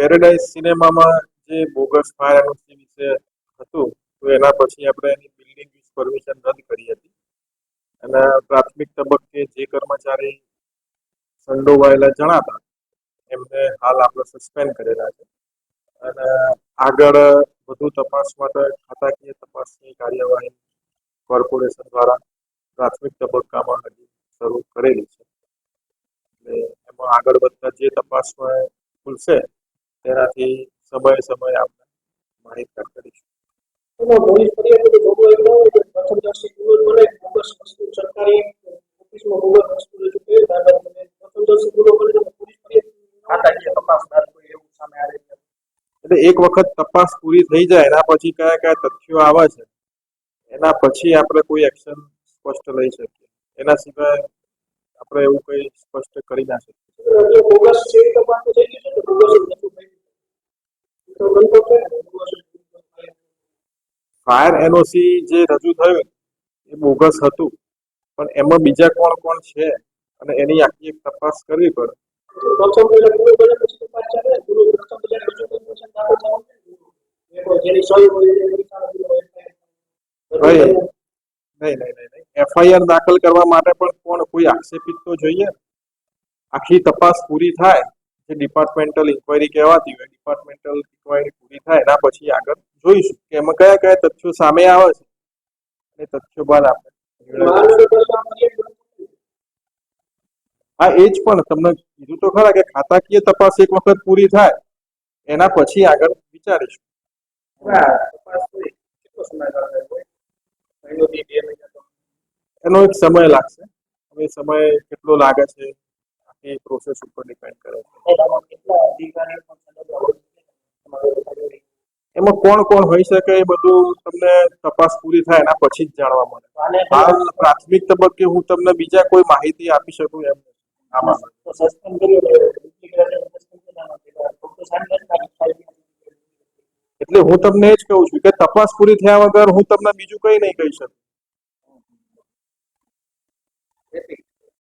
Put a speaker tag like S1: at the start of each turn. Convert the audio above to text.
S1: Paradise સિનેમામાં જે bogus fire NOC વિશે હતું, તો એના પછી આપણે એની બિલ્ડિંગ પરમિશન રદ કરી હતી. અને પ્રાથમિક તબક્કે જે કર્મચારી સંડોવાયેલા જણાતા, એમને હાલ આપણે સસ્પેન્ડ કરેલા છે. અને આગળ વધુ તપાસ માટે ખાતાકીય તપાસની કાર્યવાહી કોર્પોરેશન દ્વારા પ્રાથમિક તબક્કામાં હજી શરૂ કરેલી છે. એટલે એમાં આગળ વધતા જે તપાસમાં ખુલશે તેનાથી સમયે સમયે આપણે માહિતગાર કરીશું.
S2: પોલીસ ફરિયાદ તો જોગવાઈ ન હોય કે પ્રથમદર્શી ગુનો બને બોગસ વસ્તુ સરકારી ઓફિસમાં બોગસ વસ્તુ રજૂ કરી દાદા તમે પ્રથમદર્શી બને પોલીસ ફરિયાદ તપાસદાર કોઈ એવું સામે આવે
S1: એટલે એક વખત તપાસ પૂરી થઈ જાય એના પછી કયા કયા તથ્યો આવે છે એના પછી આપણે કોઈ એક્શન સ્પષ્ટ લઈ શકીએ. એના સિવાય આપણે એવું કંઈ સ્પષ્ટ કરી ના શકીએ.
S2: બોગસ છે એ તપાસ તો થઈ ગઈ છે કે બોગસ જ નતું થયું એ તો બનતો છે ને બોગસ જ નતું થયું.
S1: ફાયર એનઓસી જે રજૂ થયું એ બોગસ હતું. પણ એમાં બીજા કોણ કોણ છે અને એની આખી એક તપાસ કરવી પડે. એફઆઈઆર દાખલ કરવા માટે પણ કોણ કોઈ આક્ષેપિત તો જોઈએ. આખી તપાસ પૂરી થાય, જે ડિપાર્ટમેન્ટલ ઇન્કવાયરી કહેવાતી હોય ડિપાર્ટમેન્ટલ ઇન્કવાયરી પૂરી થાય, એના પછી આગળ જોઈશું કે એમાં કયા કયા તથ્યો સામે આવે છે એ તથ્યો બાદ આપણે. હા, એ જ પણ તમને કીધું તો ખરા કે ખાતાકીય તપાસ એક વખત પૂરી થાય, એના પછી આગળ વિચારીશું. એનો એક સમય લાગશે હવે સમય કેટલો લાગે છે એ પ્રોસેસ ઉપર ડિપેન્ડ કરે છે એમાં કોણ કોણ હોઈ શકે એ બધું તમને તપાસ પૂરી થાય એના પછી જ જાણવા મળે. હાલ પ્રાથમિક તબક્કે હું તમને બીજા કોઈ માહિતી આપી શકું એમ આમાં
S2: એટલે
S1: હું તમને એ જ કહું છું કે તપાસ પૂરી થયા વગર હું તમને બીજું કંઈ નહીં કહી શકું.